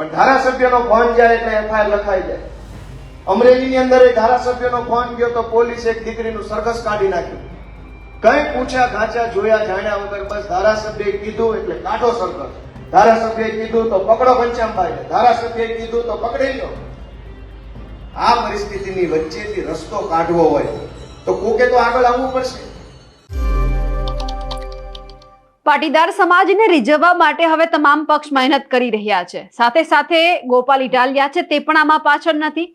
પણ ધારાસભ્યનો ફોન જાય એટલે એફઆઈઆર લખાઈ જાય. અમરેલીની અંદર એ ધારાસભ્યનો ફોન ગયો તો પોલીસ એક દીકરીનું સરઘસ કાઢી નાખ્યું. કઈ પૂછ્યા ગાંચા જોયા જાણ્યા વગર બસ ધારાસભ્યએ કીધું એટલે કાઢો સરઘસ. ધારાસભ્યએ કીધું તો પકડો ઘનશ્યામભાઈ. ધારાસભ્યએ કીધું તો પકડી લો આ પરિસ્થિતિની વચ્ચેથી રસ્તો કાઢવો હોય તો કોકે તો આગળ આવવું પડશે. પાટીદાર સમાજને રીઝવવા માટે હવે તમામ પક્ષ મહેનત કરી રહ્યા છે. સાથે સાથે ગોપાલ ઇટાલિયા છે તે પણ આમાં પાછળ નથી.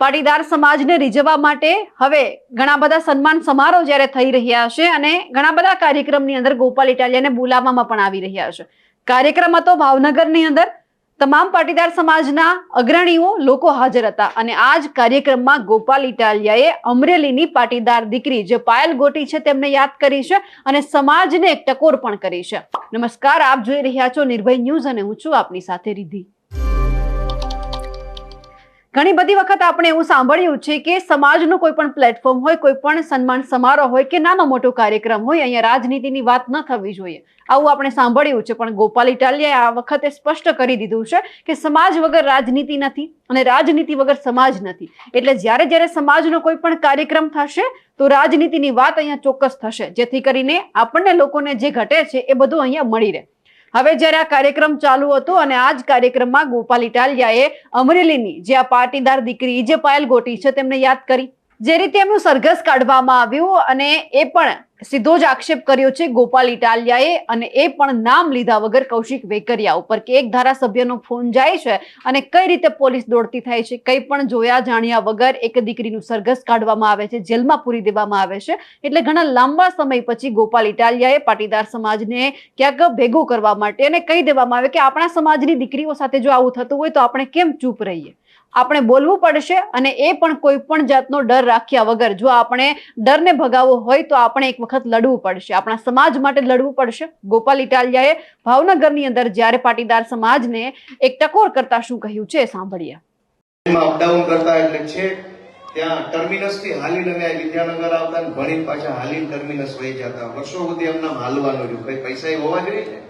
પાટીદાર સમાજને રીઝવવા માટે હવે ઘણા બધા સન્માન સમારોહ જ્યારે થઈ રહ્યા છે અને ઘણા બધા કાર્યક્રમની અંદર ગોપાલ ઇટાલિયાને બોલાવવામાં પણ આવી રહ્યા છે. કાર્યક્રમ હતો ભાવનગરની અંદર. તમામ પાટીદાર સમાજના અગ્રણીઓ લોકો હાજર હતા અને આ જ કાર્યક્રમમાં ગોપાલ ઇટાલિયાએ અમરેલીની પાટીદાર દીકરી જે પાયલ ગોટી છે તેમને યાદ કરી છે અને સમાજને એક ટકોર પણ કરી છે. નમસ્કાર, આપ જોઈ રહ્યા છો નિર્ભય ન્યૂઝ અને હું છું આપની સાથે રિધિ ઘણી બધી વખત આપણે એવું સાંભળ્યું છે કે સમાજનું કોઈ પણ પ્લેટફોર્મ હોય, કોઈ પણ સન્માન સમારોહ હોય કે નાનો મોટો કાર્યક્રમ હોય, અહીંયા રાજનીતિની વાત ન થવી જોઈએ. આવું આપણે સાંભળ્યું છે, પણ ગોપાલ ઇટાલિયાએ આ વખતે સ્પષ્ટ કરી દીધું છે કે સમાજ વગર રાજનીતિ નથી અને રાજનીતિ વગર સમાજ નથી. એટલે જ્યારે જ્યારે સમાજનો કોઈ પણ કાર્યક્રમ થશે, તો રાજનીતિની વાત અહીંયા ચોક્કસ થશે. જેથી કરીને આપણને લોકોને જે ઘટે છે, એ બધું અહીંયા મળી રહે. હવે જ્યારે આ કાર્યક્રમ ચાલુ હતો અને આ જ કાર્યક્રમમાં ગોપાલ ઇટાલિયાએ અમરેલીની જે આ પાટીદાર દીકરી જે પાયલ ગોટી છે, તેમને યાદ કરી. જે રીતે એમનું સરઘસ કાઢવામાં આવ્યું અને એ પણ સીધો જ આક્ષેપ કર્યો છે ગોપાલ ઇટાલિયાએ અને એ પણ નામ લીધા વગર કૌશિક વેકરિયા ઉપર કે એક ધારાસભ્યનો ફોન જાય છે અને કઈ રીતે પોલીસ દોડતી થાય છે, કંઈ પણ જોયા જાણ્યા વગર એક દીકરીનું સરઘસ કાઢવામાં આવે છે, જેલમાં પૂરી દેવામાં આવે છે. એટલે ઘણા લાંબા સમય પછી ગોપાલ ઇટાલિયાએ પાટીદાર સમાજને ક્યાંક ભેગો કરવા માટે અને કહી દેવામાં આવે કે આપણા સમાજની દીકરીઓ સાથે જો આવું થતું હોય તો આપણે કેમ ચૂપ રહીએ? આપણે બોલવું પડશે અને એ પણ કોઈ પણ જાતનો ડર રાખ્યા વગર જો આપણે ડરને ભગાવવો હોય તો આપણે એક વખત લડવું પડશે. આપણા સમાજ માટે લડવું પડશે. ગોપાલ ઇટાલિયાએ ભાવનગરની અંદર જ્યારે પાટીદાર સમાજને એક ટકોર કરતા શું કહ્યું છે સાંભળીએ. અપડાઉન કરતા એટલે છે, ત્યાં ટર્મિનસથી હાલીને અમે વિદ્યાનગર આવતા ને ભણીને પાછા હાલીને ટર્મિનસ વહી જતા. વર્ષો સુધી એમના હાલવાનું રહ્યું. કઈ પૈસા હોવા જોઈએ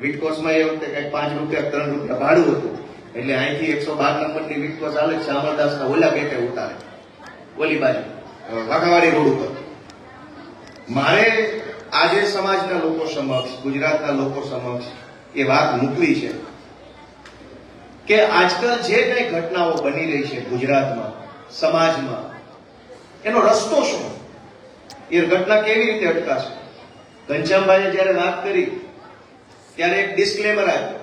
વિટકોસમાં એ વખતે કઈ પાંચ રૂપિયા, ત્રણ રૂપિયા ભાડું હતું. એટલે અહીંથી એકસો બાર નંબરની વિટકોસ ચાલે છે. ના ઓલા ગેટે ઉતારે. ઓલી બાજુ. વાઘાવાડી રોડ ઉપર. મારે આજે સમાજના લોકો સમક્ષ, ગુજરાતના લોકો સમક્ષ એ વાત મૂકવી છે કે આજકાલ જે કઈ ઘટનાઓ બની રહી છે ગુજરાતમાં, સમાજમાં, એનો રસ્તો શું? એ ઘટના કેવી રીતે અટકાશે? ઘનશ્યામભાઈએ જ્યારે વાત કરી, ત્યારે એક ડિસ્ક્લેમર આપ્યું.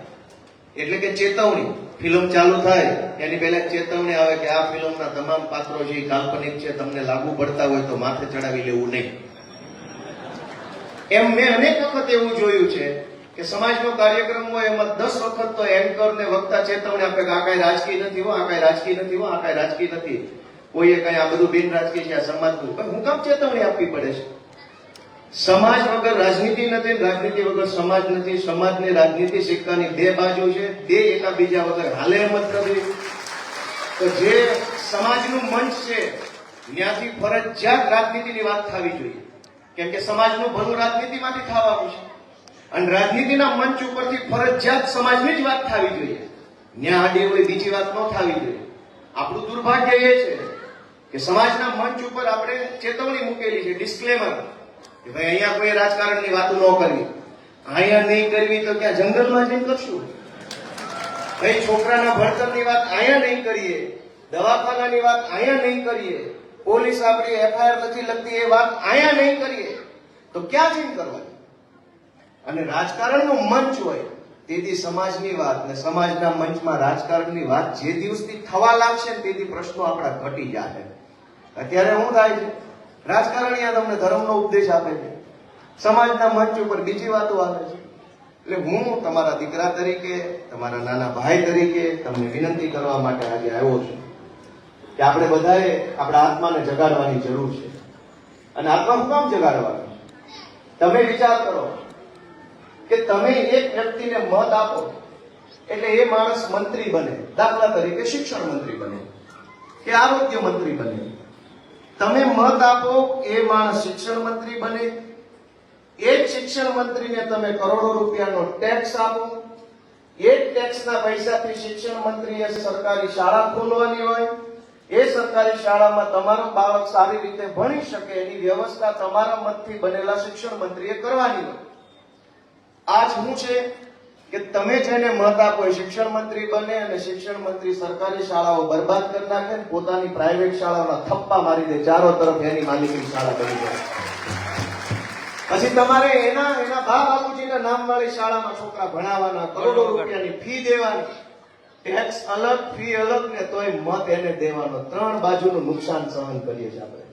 એટલે કે ચેતવણી. ફિલ્મ ચાલુ થાય, એની પહેલા ચેતવણી આવે કે આ ફિલ્મના તમામ પાત્રો જે કાલ્પનિક છે તમને લાગુ પડતા હોય તો માથે ચડાવી લેવું નહીં. એમ મેં અનેક વખત એવું જોયું છે કે સમાજનો કાર્યક્રમ હોય એમાં દસ વખત તો એન્કર ને વક્તા ચેતવણી આપે કે આ કઈ રાજકીય નથી હો, આ કઈ રાજકીય નથી હો, આ કઈ રાજકીય નથી. કોઈએ કઈ આ બધું બિન રાજકીય છે, આ સમાજનું. હું કામ ચેતવણી આપવી પડે છે. સમાજ વગર રાજનીતિ નથી, રાજનીતિ વગર સમાજ નથી. સમાજની રાજનીતિ સિક્કાની બે બાજુ છે. બે એકાબીજા વગર હાલે એમ નથી તો જે સમાજનું મંચ છે, ત્યાંથી ફરજિયાત રાજનીતિની વાત થવી જોઈએ. કેમ કે સમાજનું ભલું રાજનીતિમાંથી થવાનું છે. અને રાજનીતિના મંચ ઉપરથી ફરજિયાત સમાજની જ વાત થવી જોઈએ. ન્યા આડી હોય બીજી વાત ન થવી જોઈએ. આપણું દુર્ભાગ્ય એ છે કે સમાજના મંચ ઉપર આપણે ચેતવણી મૂકેલી છે ડિસ્ક્લેમર ભાઈ અહીંયા કોઈ રાજકારણની વાતો ન કરવી. અહીંયા નહીં કરવી તો ક્યાં જંગલમાં જઈને કરશું? ભાઈ છોકરાના ભણતરની વાત અહીંયા નહીં કરીએ. દવાખાનાની વાત અહીંયા નહીં કરીએ. પોલીસ આપણી એફઆઈઆર નથી લખતી, એ વાત અહીંયા નહીં કરીએ. તો ક્યાં જઈને કરવાની? અને રાજકારણનું મંચ હોય, તેથી સમાજની વાત ને સમાજના મંચમાં રાજકારણની વાત જે દિવસથી થવા લાગશે ને તેથી પ્રશ્નો આપણા ઘટી જશે. અત્યારે શું થાય છે? રાજકારણીયા તમને ધર્મનો ઉપદેશ આપે છે. સમાજના મંચ ઉપર બીજી વાતો આવે છે. એટલે હું તમારા દીકરા તરીકે, તમારા નાના ભાઈ તરીકે તમને વિનંતી કરવા માટે આજે આવ્યો છું કે આપણે બધાએ આપણા આત્માને જગાડવાની જરૂર છે. અને આત્મા શું કામ જગાડવાનો તમે વિચાર કરો કે તમે એક વ્યક્તિને મત આપો, એટલે એ માણસ મંત્રી બને, દાખલા તરીકે શિક્ષણ મંત્રી બને, કે આરોગ્ય મંત્રી બને. તમે મત આપો એ માણસ શિક્ષણ મંત્રી બને. એ જ શિક્ષણ મંત્રીને તમે કરોડો રૂપિયાનો ટેક્સ આપો. એ જ ટેક્સના પૈસાથી શિક્ષણ મંત્રીએ સરકારી શાળા ખોલવાની હોય. એ સરકારી શાળામાં તમારો બાળક સારી રીતે ભણી શકે એની વ્યવસ્થા તમારા મતથી બનેલા શિક્ષણ મંત્રીએ કરવાની હોય. આજ શું છે કે તમે છે ને મત આપો શિક્ષણ મંત્રી બને અને શિક્ષણ મંત્રી સરકારી શાળાઓ બરબાદ કરી નાખે ને પોતાની પ્રાઇવેટ શાળાઓના થપ્પા મારી દે ચારો તરફ એની માલિકી શાળા બની જાય. પછી તમારે એના એના બા બાપુજીના નામ વાળી શાળામાં છોકરા ભણાવવાના કરોડો રૂપિયાની ફી દેવાની. ટેક્સ અલગ ફી અલગ ને તોય મત એને દેવાનો. ત્રણ બાજુનું નુકસાન સહન કરીએ છીએ આપણે.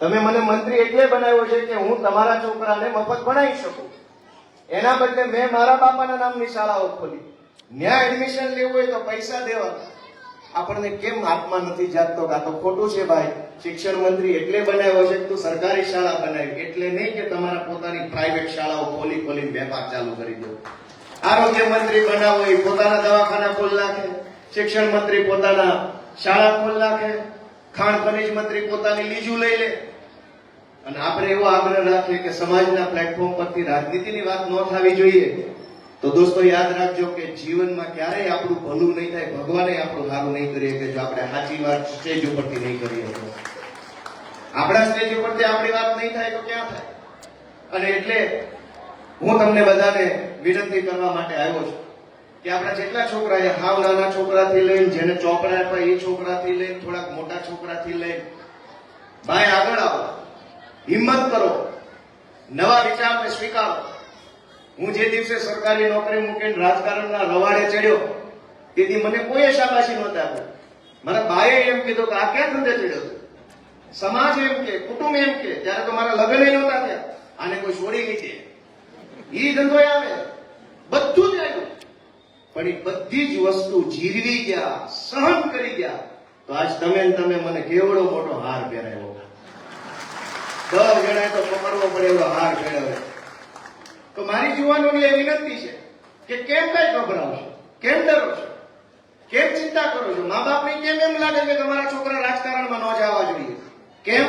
તમે મને મંત્રી એટલે બનાવ્યો છે કે હું તમારા છોકરાને મફત ભણાવી શકું. એના બદલે મેં મારા બાપાના નામની શાળાઓ ખોલી. ત્યાં એડમિશન લેવું હોય તો પૈસા દેવાના. આપણને કેમ આત્મા નથી જાગતો કાં તો ખોટું છે ભાઈ. શિક્ષણ મંત્રી એટલે બનાવ્યો છે તું સરકારી શાળા બનાવી. એટલે નહીં કે તમારા પોતાની પ્રાઇવેટ શાળાઓ ખોલી ખોલીને વેપાર ચાલુ કરી દો. આરોગ્ય મંત્રી બનાવો એ પોતાના દવાખાના ખોલ નાખે. શિક્ષણ મંત્રી પોતાના શાળા ખોલ નાખે. ખાણ ખનિજ મંત્રી પોતાની લીજું લઈ લે. અને આપણે એવો આગ્રહ રાખીએ કે સમાજના પ્લેટફોર્મ પરથી રાજનીતિની વાત ન થવી જોઈએ. તો દોસ્તો, યાદ રાખજો કે જીવનમાં ક્યારેય આપણું ભલું નહીં થાય, ભગવાને આપણું સારું નહીં કરીએ કે જો આપણે સાચી વાત સ્ટેજ ઉપરથી નહીં કરીએ તો. આપણા સ્ટેજ ઉપરથી આપણી વાત નહીં થાય તો ક્યાં થાય? અને એટલે હું તમને બધાને વિનંતી કરવા માટે આવ્યો છું કે આપણા જેટલા છોકરા છે હાવ નાના છોકરાથી લઈને, જેને ચોપડા આપ્યા એ છોકરાથી લઈને, થોડાક મોટા છોકરાથી લઈને, ભાઈ આગળ આવો. હિંમત કરો. નવા વિચારને સ્વીકારો. હું જે દિવસે સરકારી નોકરી મૂકીને રાજકારણના રવાડે ચડ્યો, તેથી મને કોઈ શાબાશી નહોતા આપી. મારા બાએ એમ કીધું કે, આ ક્યાં ધંધે ચડ્યો સમાજ એમ કે, કુટુંબ એમ કે, ત્યારે તો મારા લગ્ન નહોતા થયા. આને કોઈ છોડી નહીં દે. એ ધંધો આવે. બધું જ આવ્યું પણ એ બધી જ વસ્તુ જીરવી ગયા, સહન કરી ગયા. તો આજ તમે તમે મને કેવડો મોટો હાર પહેરાવ્યો. દસ જણાએ તો પકડવો પડે એવો હાર પહેરાવ્યો તો મારી જુવાનોની એ વિનંતી છે કે કેમ કઈ ગભરાવો કેમ ડરો છો? કેમ ચિંતા કરો છો? મા બાપને કેમ એમ લાગે કે તમારા છોકરા રાજકારણમાં ન જવા જોઈએ? કેમ?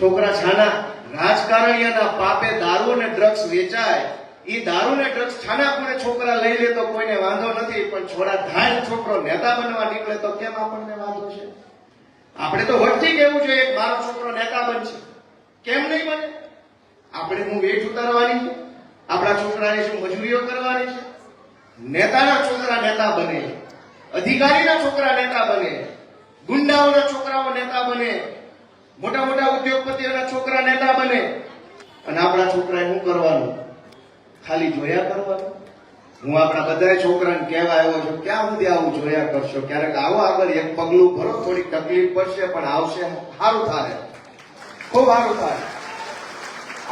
છોકરા છાના રાજકારણીયાના પાપે દારૂ અને ડ્રગ્સ વેચાય. એ દારૂ ને ડ્રગ્સ છાનાપણે છોકરા લઈ લે તો કોઈને વાંધો નથી, પણ છોડા ધાર છોકરો નેતા બનવા નીકળે તો કેમ આપણને વાંધો છે? આપણે તો વચ્ચે કહેવું જોઈએ મારો છોકરો નેતા બનશે. કેમ નહીં બને? આપણે હું વેઠ ઉતારવાની છે? આપણા છોકરાને શું મજૂરીઓ કરવાની છે? નેતાના છોકરા નેતા બને. અધિકારીના છોકરા નેતા બને. ગુંડાઓના છોકરાઓ નેતા બને. મોટા મોટા ઉદ્યોગપતિઓના છોકરા નેતા બને. અને આપણા છોકરાએ શું કરવાનું? ખાલી જોયા કરવાનું. હું આપણા બધા છોકરાને કહેવા આવ્યો છું, ક્યાં સુધી આવું જોયા કરશો? ક્યારેક આવો આગળ એક પગલું ભરો થોડી તકલીફ પડશે, પણ આવશે સારું થાય ખૂબ સારું થાય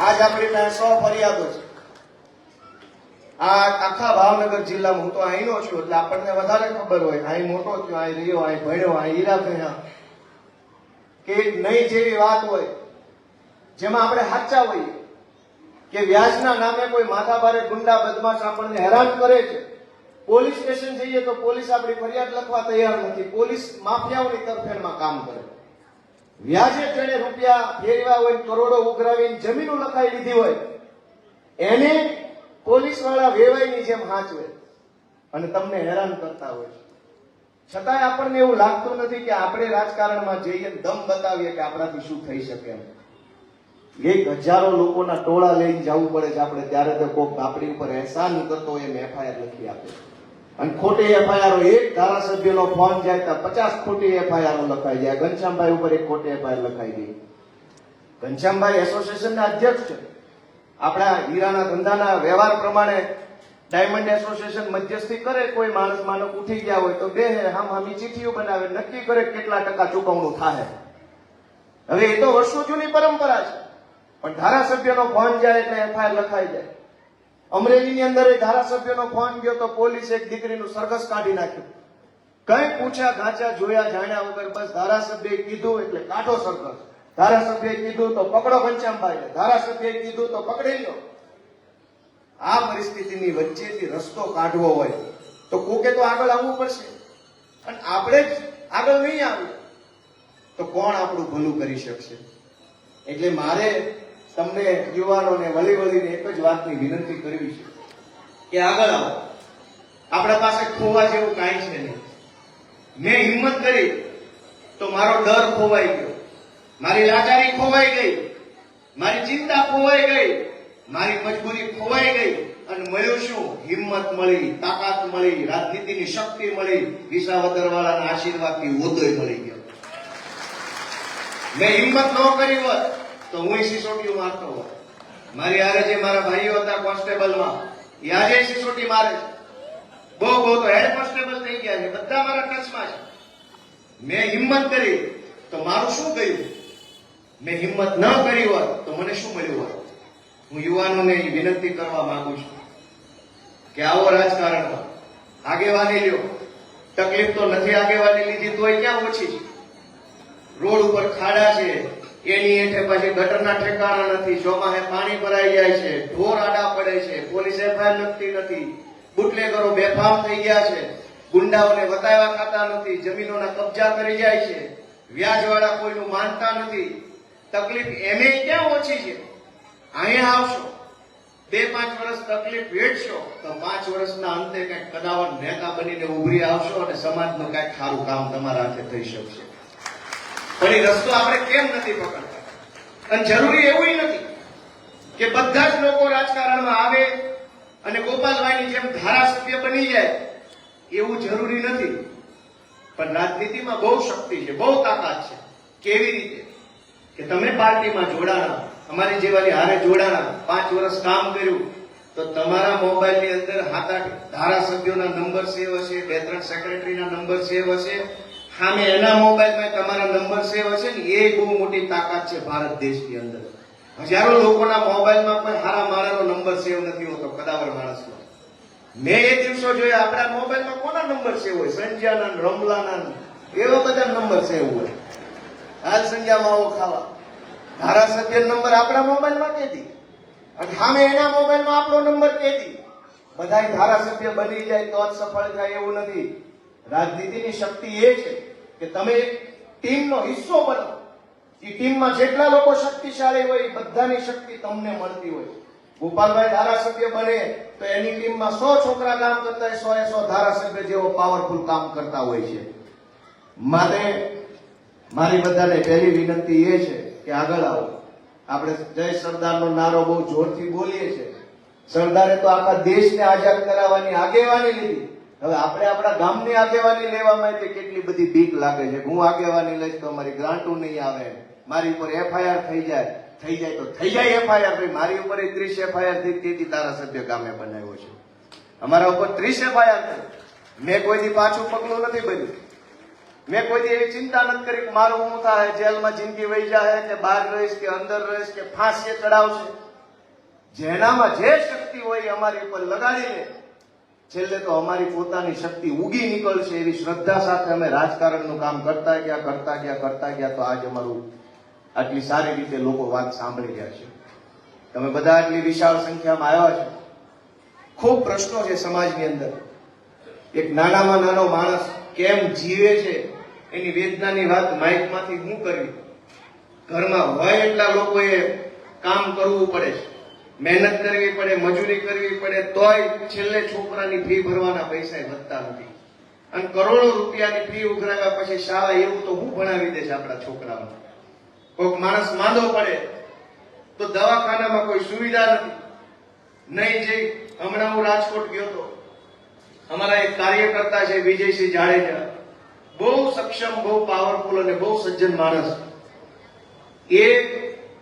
આજ આપણી પાસે સો ફરિયાદો છે. આ આખા ભાવનગર જિલ્લામાં હું તો અહીંનો છું, એટલે આપણને વધારે ખબર હોય. અહીં મોટો થયો, અહીં રહ્યો, અહીં ભણ્યો, અહીં હીરા ભણ્યા કે નહીં જેવી વાત હોય, જેમાં આપણે સાચા હોઈએ. કે વ્યાજના નામે કોઈ માથાભારે ગુંડા બદમાશ આપણને હેરાન કરે છે. પોલીસ સ્ટેશન જઈએ તો પોલીસ આપણી ફરિયાદ લખવા તૈયાર નથી. પોલીસ માફિયાઓની તરફેણમાં કામ કરે. વ્યાજે જેણે રૂપિયા ફેરવ્યા હોય કરોડો ઉઘરાવીને જમીનો લખાઈ લીધી હોય. એને પોલીસવાળા વેવાઈની જેમ હાંચવે. અને તમને હેરાન કરતા હોય છતાંય આપણને એવું લાગતું નથી કે આપણે રાજકારણમાં જઈએ દમ બતાવીએ કે આપણાથી શું થઈ શકે એમ. એક હજારો લોકોના ટોળા લઈને જવું પડે છે આપણે. ત્યારે તો કોક આપણી ઉપર એહસાન કરતો હોય એમ એફઆઈઆર લખી આપે. અને ખોટી એફઆઈઆર એક ધારાસભ્યનો ફોન જાય તો પચાસ ખોટી એફઆઈઆર લખાઈ જાય. ઘનશ્યામભાઈ ઉપર એક ખોટી એફઆઈઆર લખાઈ ગઈ. ઘનશ્યામભાઈ એસોસિએશનના અધ્યક્ષ છે. આપણા હીરાના ધંધાના વ્યવહાર પ્રમાણે ડાયમંડ એસોસિએશન મધ્યસ્થી કરે, કોઈ માણસ માનવ ઉઠી ગયા હોય તો બે હામ હામી ચીઠીઓ બનાવે, નક્કી કરે કેટલા ટકા ચૂકવણું થાય હવે એ તો વર્ષો જૂની પરંપરા છે. પણ ધારાસભ્યનો ફોન જાય એટલે એફઆઈઆર લખાઈ જાય. અમરેલીની અંદર એ ધારાસભ્યનો ફોન ગયો તો પોલીસ એક દીકરીનું સરઘસ કાઢી નાખ્યું. કઈ પૂછ્યા ઘાંચા જોયા જાણ્યા વગર બસ ધારાસભ્યએ કીધું એટલે કાઢો સરઘસ. ધારાસભ્યએ કીધું તો પકડો ઘનશ્યામભાઈ ધારાસભ્યએ કીધું તો પકડી લો આ પરિસ્થિતિની વચ્ચેથી રસ્તો કાઢવો હોય તો કોકે તો આગળ આવવું પડશે. અને આપણે જ આગળ નહીં આવીએ તો કોણ આપણું ભલું કરી શકશે? એટલે મારે તમને યુવાનોને વળી વળીને એક જ વાતની વિનંતી કરવી છે કે આગળ આવો. આપણા પાસે ખોવા જેવું કાંઈ છે નહીં. મેં હિંમત કરી તો મારો ડર ખોવાઈ ગયો. મારી લાચારી ખોવાઈ ગઈ. મારી ચિંતા ખોવાઈ ગઈ. મારી મજબૂરી ખોવાઈ ગઈ. અને મળ્યું શું? હિંમત મળી, તાકાત મળી, રાજનીતિની શક્તિ મળી વિસાવદર વાળાના આશીર્વાદથી ઓદય મળી ગયો. મેં હિંમત ન કરી હોત તો હું સિસોટીઓ મારતો હોત મારી હારે જે મારા ભાઈઓ હતા કોન્સ્ટેબલમાં, એ આજે સિસોટી મારે છે. બહુ બહુ તો હેડ કોન્સ્ટેબલ થઈ ગયા છે, બધા મારા ટચમાં છે. મેં હિંમત કરી, તો મારું શું ગયું મેં હિંમત ન કરી હોત તો મને શું મળ્યું હોત હું યુવાનોને વિનંતી કરવા માંગુ છું કે આવો રાજકારણમાં આગેવાની લ્યો. તકલીફ તો નથી આગેવાની લીધી, તોય ક્યાં ઓછી રોડ ઉપર ખાડા છે એની હેઠે પછી ગટરના ઠેકાણા નથી. ચોમાસે પાણી ભરાઈ જાય છે. ઢોર આડા પડે છે. પોલીસ એફઆઈઆર લખતી નથી. બુટલેગરો બેફામ થઈ ગયા છે. ગુંડાઓને વતાવ્યા ખાતા નથી. જમીનોના કબજા કરી જાય છે. વ્યાજવાળા કોઈનું માનતા નથી. તકલીફ એમે ક્યાં ઓછી છે? અહીંયા આવશો. બે પાંચ વર્ષ તકલીફ વેઠશો. તો પાંચ વર્ષના અંતે કંઈક કદાવર નેતા બનીને ઉભરી આવશો અને સમાજનું કંઈક સારું કામ તમારા હાથે થઈ શકશે. પણ રસ્તો આપણે કેમ નથી પકડતા. અને જરૂરી એવું નથી કે બધા જ લોકો રાજકારણમાં આવે અને ગોપાલભાઈની જેમ ધારાસભ્ય બની જાય. એવું જરૂરી નથી. પણ રાજનીતિમાં બહુ શક્તિ છે, બહુ તાકાત છે. કેવી રીતે? કે તમે પાર્ટીમાં જોડાણા. અમારી જેવાની હારે જોડાણા. પાંચ વર્ષ કામ કર્યું. તો તમારા મોબાઈલની અંદર આઠ ધારાસભ્યોના નંબર સેવ હશે, બે ત્રણ સેક્રેટરીના નંબર સેવ હશે. સામે એના મોબાઈલમાં તમારા નંબર સેવ હશે ને, એ બહુ મોટી તાકાત છે ભારત દેશની અંદર. હજારો લોકોના મોબાઈલમાં કોઈ સારા મારાનો નંબર સેવ નથી હોતો, કદાવર માણસનો. મેં એ દિવસો જોયા, આપણા મોબાઈલમાં કોના નંબર સેવ હોય? સંજ્યાના રમલાના એવા બધા નંબર સેવ હોય. હાલ સંજ્યા માવો ખાવા. ધારાસભ્ય નંબર આપણા મોબાઈલમાં કેદી? અને સામે એના મોબાઈલમાં આપણો નંબર કેદી? બધાય ધારાસભ્ય બની જાય તો જ સફળ થાય એવું નથી. રાજનીતિની શક્તિ એ છે કે તમે ટીમનો હિસ્સો બનો. એ ટીમમાં જેટલા લોકો શક્તિશાળી હોય એ બધાની શક્તિ તમને મળતી હોય. ગોપાલભાઈ ધારાસભ્ય બને તો એની ટીમમાં સો છોકરા કામ કરતા હોય, સો એ સો ધારાસભ્ય જેવો પાવરફુલ કામ કરતા હોય છે. માટે મારી બધાને પહેલી વિનંતી એ છે કે આગળ આવો. આપણે જય સરદારનો નારો બહુ જોરથી બોલીએ છીએ. સરદારે તો આખા દેશને આઝાદ કરાવવાની આગેવાની લીધી. હવે આપણે આપણા ગામની આગેવાની લેવામાં તે કેટલી બધી બીક લાગે છે હું આગેવાની લઈશ તો અમારી ગ્રાન્ટો નહીં આવે. મારી ઉપર એફઆઈઆર થઈ જાય. થઈ જાય તો થઈ જાય એફઆઈઆર. ભાઈ, મારી ઉપર ત્રીસ એફઆઈઆર થઈ તેથી ધારાસભ્ય ગામે બનાવ્યો છે. અમારા ઉપર ત્રીસ એફઆઈઆર થઈ. મેં કોઈથી પાછું પગલું નથી બન્યું મેં કોઈ એવી ચિંતા નથી કરી કે મારું હું થાય, જેલમાં જિંદગી વહી જાય કે બહાર રહીશ કે અંદર રહીશ કે ફાંસીએ ચડાવશે. જેનામાં જે શક્તિ હોય અમારી ઉપર લગાડી લે છેલ્લે તો અમારી પોતાની શક્તિ ઉગી નીકળશે એવી શ્રદ્ધા સાથે અમે રાજકારણનું કામ કરતા ગયા કરતા ગયા કરતા ગયા તો આજ અમારું આટલી સારી રીતે લોકો વાત સાંભળી રહ્યા છે. તમે બધા આટલી વિશાળ સંખ્યામાં આવ્યા છો. ખૂબ પ્રશ્નો છે સમાજની અંદર. એક નાનામાં નાનો માણસ કેમ જીવે છે એની વેદનાની વાત માઇકમાંથી હું કરવી ઘરમાં હોય એટલા લોકોએ કામ કરવું પડે છે. મહેનત કરવી પડે, મજૂરી કરવી પડે, તોય છેલ્લે છોકરાની ફી ભરવાના પૈસા વધતા નથી. અને કરોડો રૂપિયાની ફી ઉઘરાવ્યા પછી શાળા એવું તો હું ભણાવી દઈશ આપણા છોકરાઓને? કોઈક માણસ માંદો પડે તો દવાખાનામાં કોઈ સુવિધા નથી. નહીં જઈ, હમણાં હું રાજકોટ ગયો તો અમારા એક કાર્યકર્તા છે, વિજયસિંહ જાડેજા. બહુ સક્ષમ, બહુ પાવરફુલ અને બહુ સજ્જન માણસ. એ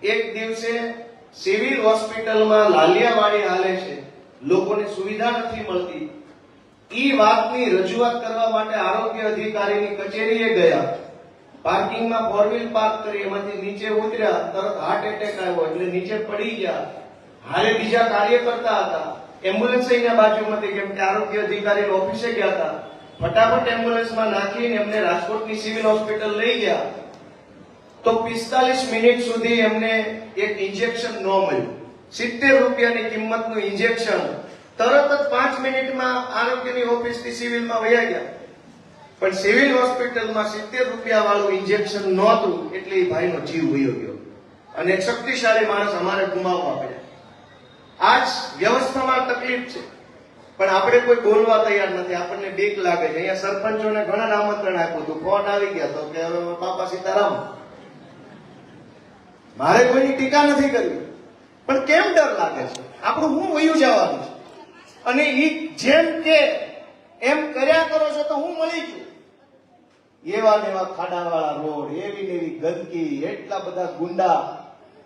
એક દિવસે સિવિલ હોસ્પિટલમાં લાલિયાવાડી હાલે છે. લોકોને સુવિધા નથી મળતી. ઈ વાતની રજૂઆત કરવા માટે આરોગ્ય અધિકારીની કચેરીએ ગયા. પાર્કિંગમાં ફોર વ્હીલ પાર્ક કરી એમાંથી નીચે ઉતર્યા, તરત હાર્ટ એટેક આવ્યો એટલે નીચે પડી ગયા. હારે બીજા કાર્યકર્તા હતા. એમ્બ્યુલન્સ એના બાજુમાંથી, કેમ કે આરોગ્ય અધિકારી ઓફિસે ગયા હતા. ફટાફટ એમ્બ્યુલન્સમાં નાખીને એમને રાજકોટની સિવિલ હોસ્પિટલ લઈ ગયા. તો પિસ્તાલીસ મિનિટ સુધી એમને એક ઇન્જેક્શન ન મળ્યું. સિત્તેર રૂપિયાની કિંમતનું ઇન્જેક્શન તરત જ પાંચ મિનિટમાં આરોગ્યની ઓફિસથી સિવિલમાં વયા ગયા. પણ સિવિલ હોસ્પિટલમાં સિત્તેર રૂપિયા વાળું ઇન્જેક્શન નહોતું, એટલે એ ભાઈનો જીવ વયો ગયો. અને શક્તિશાળી માણસ અમારે ગુમાવવા પડ્યા. આજ વ્યવસ્થામાં તકલીફ છે. પણ આપણે કોઈ બોલવા તૈયાર નથી. આપણને બીક લાગે છે. અહીંયા સરપંચોને ઘણા આમંત્રણ આપ્યું હતું. ફોન આવી ગયા તો કે બાપા સીતારામ મારે કોઈની ટીકા નથી કરવી. પણ કેમ ડર લાગે છે? આપણું હું વયું જવાનું છે? અને એ જેમ કે એમ કર્યા કરો છો તો હું મળી ગયું. એવા નેવા ખાડાવાળા રોડ, એવી ને એવી ગંદકી, એટલા બધા ગુંડા.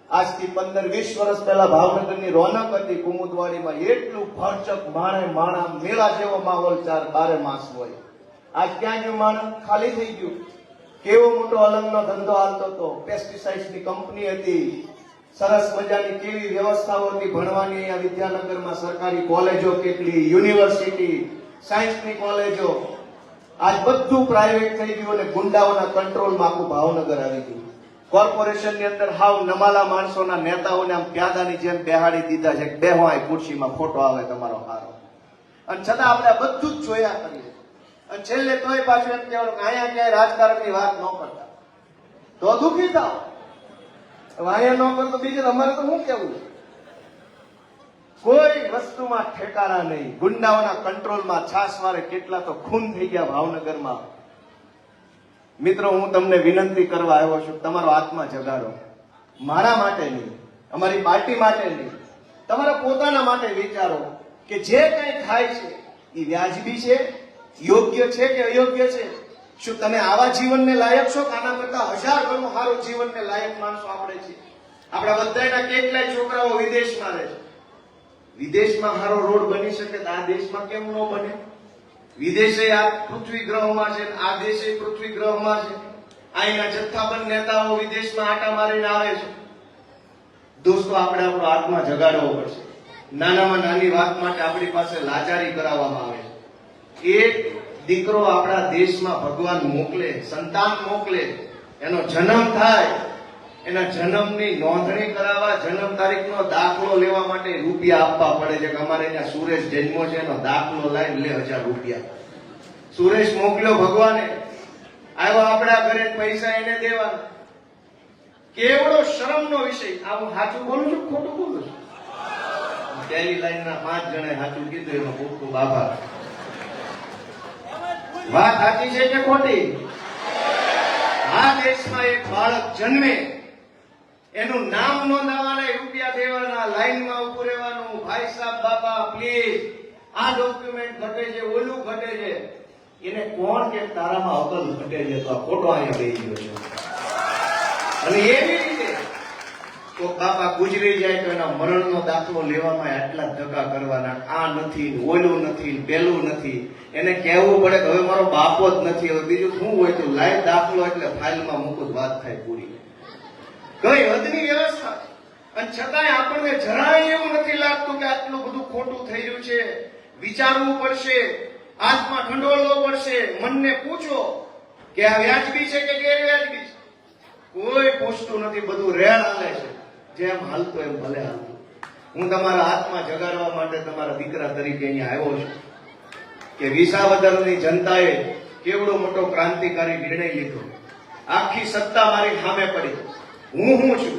આજથી પંદર વીસ વર્ષ પહેલા ભાવનગરની રોનક હતી કુમુદવાડીમાં. એટલું ભરચક માણે માણા મેળા જેવો માહોલ ચાર બારે માસ હોય. આજ ક્યાં ગયું માણસ? ખાલી થઈ ગયું. કેવો મોટો અલંગનો ધંધો હાલતો હતો? પેસ્ટિસાઇડ્સની કંપની હતી. સરસ મજાની કેવી વ્યવસ્થાઓ હતી ભણવાની અહીંયા વિદ્યાનગરમાં સરકારી કોલેજો કેટલી, યુનિવર્સિટી, સાયન્સની કોલેજો. આજ બધું પ્રાઇવેટ થઈ ગયું અને ગુંડાઓના કંટ્રોલમાં આખું ભાવનગર આવી ગયું. કોર્પોરેશનની અંદર હાવ નમાલા માણસોના નેતાઓને આમ પ્યાદાની જેમ બેહાડી દીધા છે બેહવાય બેહો ખુરશીમાં ફોટો આવે તમારો હારો. અને છતાં આપણે આ બધું જ જોયા કરીએ. અને છેલ્લે તોય પાછું એમ કહેવાનું કે અહીંયા ક્યાંય રાજકારણની વાત ન કરતા. તો દુઃખી થાવ અહીંયા ન કરતો બીજે અમારે તો શું કેવું કોઈ વસ્તુમાં ઠેકાણા નહીં. ગુંડાઓના કંટ્રોલમાં છાસવારે કેટલા તો ખૂન થઈ ગયા ભાવનગરમાં. મિત્રો, હું તમને વિનંતી કરવા આવ્યો છું, તમારો આત્મા જગાડો. મારા માટે નહીં, અમારી પાર્ટી માટે નહીં. તમારા પોતાના માટે વિચારો કે જે કંઈ થાય છે, એ વ્યાજબી છે યોગ્ય છે કે અયોગ્ય છે? શું તમે આવા જીવનને લાયક છો? આના કરતા હજાર ગણું સારું જીવનને લાયક માણસો આપણે છે આપણા બધાના કેટલાય છોકરાઓ વિદેશમાં રહે છે. વિદેશમાં સારો રોડ બની શકે તો આ દેશમાં કેમ ન બને? વિદેશે આ પૃથ્વી ગ્રહમાં છે આ દેશે પૃથ્વી ગ્રહમાં છે. અહીંના જથ્થાબંધ નેતાઓ વિદેશમાં આટા મારીને આવે છે. દોસ્તો, આપણે આપણો આત્મા જગાડવો પડશે. નાનામાં નાની વાત માટે આપણી પાસે લાચારી કરાવવામાં આવે છે. એક દીકરો આપણા દેશમાં ભગવાન મોકલે, સંતાન મોકલે, એનો જન્મ થાય, એના જન્મની નોંધણી કરાવવા, જન્મ તારીખનો દાખલો લેવા માટે રૂપિયા આપવા પડે છે. કે અમારે અહીંયા સુરેશ જન્મો છે, એનો દાખલો લાવીને લે હજાર રૂપિયા. સુરેશ મોકલ્યો ભગવાને. આવ્યો આપણા ઘરે પૈસા એને દેવા કેવડો શરમનો વિષય. આ હું સાચું બોલું છું ખોટું બોલું છું? પહેલી લાઈનના પાંચ જણે સાચું કીધું, એનો ખૂબ ખૂબ આભાર. વાત સાચી છે કે ખોટી? આ દેશમાં એક બાળક જન્મે, એનું નામ નોંધાવાના રૂપિયા દેવાના લાઈનમાં ઉભું રહેવાનું. ભાઈ સાહેબ, બાપા પ્લીઝ આ ડોક્યુમેન્ટ ઘટે છે, ઓલું ઘટે છે. એને કોણ કે તારામાં અકલ ઘટે છે? તો આ ખોટો અહીંયા બેસી ગયો છે. અને એવી રીતે તો બાપા ગુજરી જાય તો એના મરણનો દાખલો લેવામાં આટલા ધક્કા કરવાના. આ નથી, ઓલું નથી, પેલું નથી. એને કહેવું પડે કે હવે મારો બાપો જ નથી, હવે બીજું શું હોય તો લાઈવ દાખલો એટલે ફાઇલમાં મૂકું, વાત થાય પૂરી. કઈ હદની વ્યવસ્થા. અને છતાંય આપણને જરાય એવું નથી લાગતું કે આટલું બધું ખોટું થઈ રહ્યું છે. વિચારવું પડશે, આત્મા ખંડોળવો પડશે. મનને પૂછો કે આ વ્યાજબી છે કે ગેરવ્યાજબી છે? કોઈ પૂછતું નથી, બધું રેડ હાલે છે. જેમ હાલતો એમ ભલે હાલતું. હું તમારા હાથમાં જગાડવા માટે તમારા દીકરા તરીકે અહીંયા આવ્યો છું કે વિસાવદરની જનતાએ કેવડો મોટો ક્રાંતિકારી નિર્ણય લીધો. આખી સત્તા મારી સામે પડી. હું હું છું?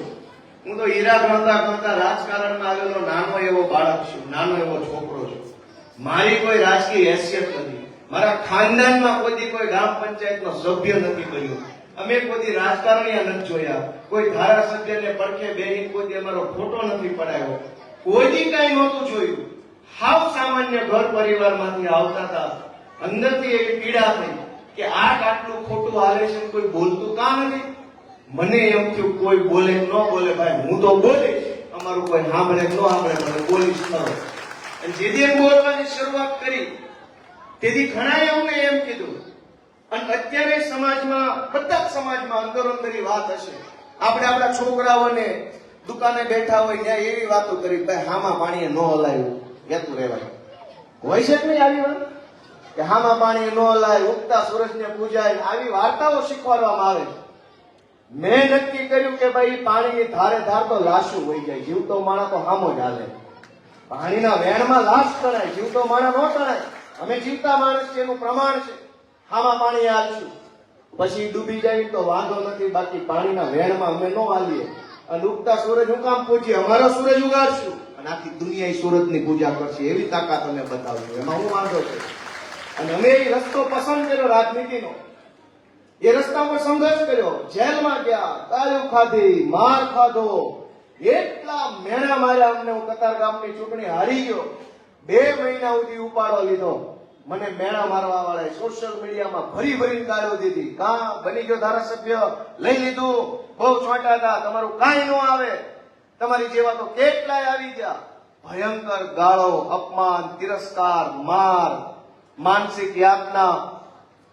હું તો હીરા ગણતા ગણતા રાજકારણમાં આવેલો નાનો એવો બાળક છું, નાનો એવો છોકરો છું. મારી કોઈ રાજકીય હેસિયત નથી. મારા ખાનદાનમાં કોઈ કોઈ ગ્રામ પંચાયતનો સભ્ય નથી બન્યો. અમે કોઈ રાજકારણી નથી જોયા. કોઈ ધારાસભ્યને પડખે બેરી કોઈ અમારો ફોટો નથી પડાયો. કોઈ દી કાંઈ નહોતું જોયું. હાવ સામાન્ય ઘર પરિવારમાંથી આવતા હતા. અંદરથી એવી પીડા થઈ કે આ આટલું ખોટું હાલે છે કોઈ બોલતું કા નથી? મને એમ થયું કોઈ બોલે ન બોલે, ભાઈ, હું તો બોલીશ. અમારું કોઈ સાંભળે ન સાંભળે, મને બોલીશ ખરો અને એમ બોલવાની શરૂઆત કરી, તેથી ઘણાએ અમને એમ કીધું અને અત્યારે સમાજમાં, બધા સમાજમાં અંદરો અંદરી વાત હશે. આપણે આપણા છોકરાઓને દુકાને બેઠા હોય ત્યાં એવી વાતો કરી, ભાઈ, હામાં પાણીએ ન હલાયું. કેતું રહેવાય. હોય છે કે નહીં આવી વાત? કે હામાં પાણી ન હલાય, ઉગતા સૂરજને પૂજાય, આવી વાર્તાઓ શીખવાડવામાં આવે. મેં નક્કી કર્યું કે, ભાઈ, પાણીની ધારે ધાર તો લાશું હોઈ જાય, જીવતો માણસ તો હામો જ હાલે. પાણીના વેણમાં લાશ તણાય, જીવતો માણસ ન તણાય. અમે જીવતા માણસ છે એનું પ્રમાણ છે. હામાં પાણી હાલશું પછી ડૂબી જાય તો વાંધો નથી, બાકી પાણીના વેણમાં અમે ન હાલીએ અને ઉગતા સૂરજ હું કામ પૂછીએ? અમારો સૂરજ ઉગાડશું. અને આખી દુનિયા સુરતની પૂજા કરશે, એવી તાકાત અમે બતાવશું. એમાં હું વાંધો છે? અને અમે એ રસ્તો પસંદ કર્યો રાજનીતિનો. એ રસ્તા પર સંઘર્ષ કર્યો. જેલમાં ગયા ગાયો ખાધી, માર ખાધો. એટલા મેણા માર્યા અમને. હું કતાર ગામની ચૂંટણી હારી ગયો. બે મહિના સુધી ઉપાડો લીધો. મને મેળા મારવા વાળા સોશિયલ મીડિયામાં ભરી ભરીને ગાળો દીધી. કા બની ગયો ધારાસભ્ય. લઈ લીધું. બહુ છોટા હતા. તમારું કાંઈ ન આવે. તમારી જેવા તો કેટલાય આવી ગયા. ભયંકર ગાળો, અપમાન, તિરસ્કાર, માર, માનસિક યાતના,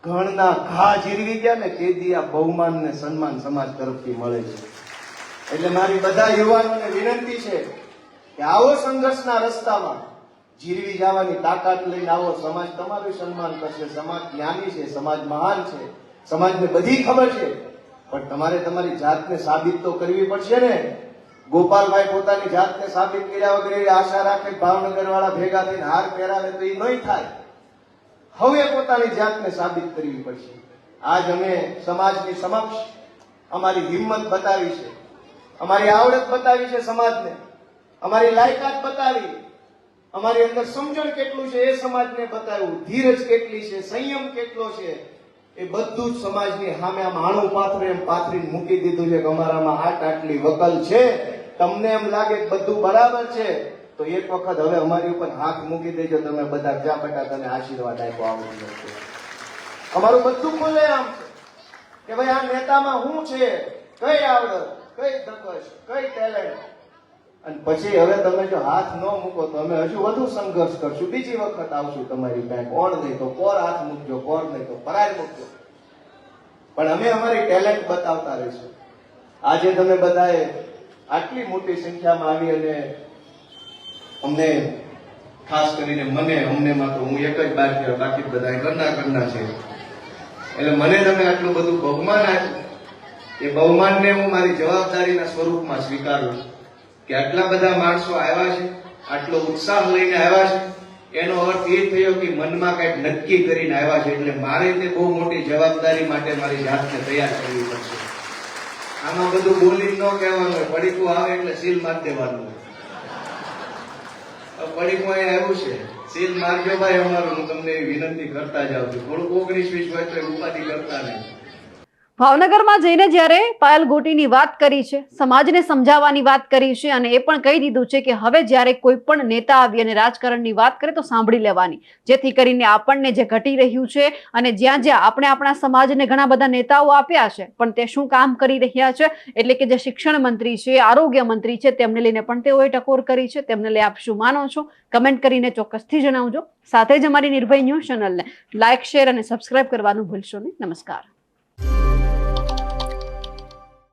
ઘણના ઘા જીરવી ગયા ને તેથી આ બહુમાન ને સન્માન સમાજ તરફથી મળે છે. એટલે મારી બધા યુવાનોને વિનંતી છે કે આવો સંઘર્ષના રસ્તામાં જીરવી જવાની તાકાત લઈને આવો. સમાજ તમારું સન્માન કરશે. સમાજ જ્ઞાની છે, સમાજ મહાન છે. સમાજને બધી ખબર છે. પણ તમારે તમારી જાતને સાબિત તો કરવી પડશે ને. ગોપાલભાઈ પોતાની જાતને સાબિત કર્યા વગર આશા રાખે ભાવનગર વાળા ભેગા થઈને હાર પહેરાવે તો એ નહીં થાય. હવે પોતાની જાતને સાબિત કરવી પડશે. આજ અમે સમાજની સમક્ષ અમારી હિંમત બતાવી છે. અમારી આવડત બતાવી છે સમાજને. અમારી લાયકાત બતાવી. અમારી અંદર સમજણ કેટલું છે એ સમાજને બતાવ્યું. ધીરજ કેટલી છે, સંયમ કેટલો છે, એ બધું જ સમાજની સામે આમ આણું પાથરે એમ પાથરીને મૂકી દીધું છે કે અમારામાં આટ આટલી વકલ છે. તમને એમ લાગે બધું બરાબર છે, તો એક વખત હવે અમારી ઉપર હાથ મૂકી દેજો, તમે બધા જ્યાં બેટા તને આશીર્વાદ આપ્યો આવું. અમારું બધું ખુલે આમ કે ભાઈ આ નેતામાં શું છે? કઈ આવડત? કઈ ધકશ કઈ ટેલેન્ટ? અને પછી હવે તમે જો હાથ ન મૂકો તો અમે હજુ વધુ સંઘર્ષ કરશું. બીજી વખત આવશું તમારી બેંક કોણ નહીં તો કોર હાથ મૂકજો, કોર નહીં તો પરાય મૂકજો. પણ અમે અમારી ટેલેન્ટ બતાવતા રહીશું. આજે તમે બધાએ આટલી મોટી સંખ્યામાં આવી અને અમને ખાસ કરીને મને, અમને માત્ર હું એક જ બાર ગયો બાકી બધા ઘરના ઘરના છે. એટલે મને તમે આટલું બધું બહુમાન આપ્યું. એ બહુમાનને હું મારી જવાબદારીના સ્વરૂપમાં સ્વીકારું છું. કે આટલા બધા માણસો આવ્યા છે, આટલો ઉત્સાહ લઈને આવ્યા છે. એનો અર્થ એ થયો કે મનમાં કંઈક નક્કી કરીને આવ્યા છે, એટલે મારે તે બહુ મોટી જવાબદારી માટે મારી જાતને તૈયાર કરવી પડશે. આમાં બધું બોલી ન કહેવાનું પડીકું આવે એટલે સીલ મારી દેવાનું પડીકું અહીંયા આવ્યું છે, સીલ મારજો ભાઈ અમારું, હું તમને વિનંતી કરતા જાઉં છું. થોડુંક ઓગણીસ વીસ હોય તો ઉપાધિ કરતા નહીં. ભાવનગરમાં જઈને જ્યારે પાયલ ગોટીની વાત કરી છે, સમાજને સમજાવવાની વાત કરી છે અને એ પણ કહી દીધું છે કે હવે જ્યારે કોઈ પણ નેતા આવી અને રાજકારણની વાત કરે તો સાંભળી લેવાની. જેથી કરીને આપણને જે ઘટી રહ્યું છે અને જ્યાં જ્યાં આપણે આપણા સમાજને ઘણા બધા નેતાઓ આપ્યા છે, પણ તે શું કામ કરી રહ્યા છે, એટલે કે જે શિક્ષણ મંત્રી છે, આરોગ્ય મંત્રી છે, તેમને લઈને પણ તેઓએ ટકોર કરી છે. તેમને લઈ આપ શું માનો છો? કમેન્ટ કરીને ચોક્કસથી જણાવજો. સાથે જ અમારી નિર્ભય ન્યૂઝ ચેનલને લાઇક શેર અને સબસ્ક્રાઇબ કરવાનું ભૂલશો નહીં. નમસ્કાર.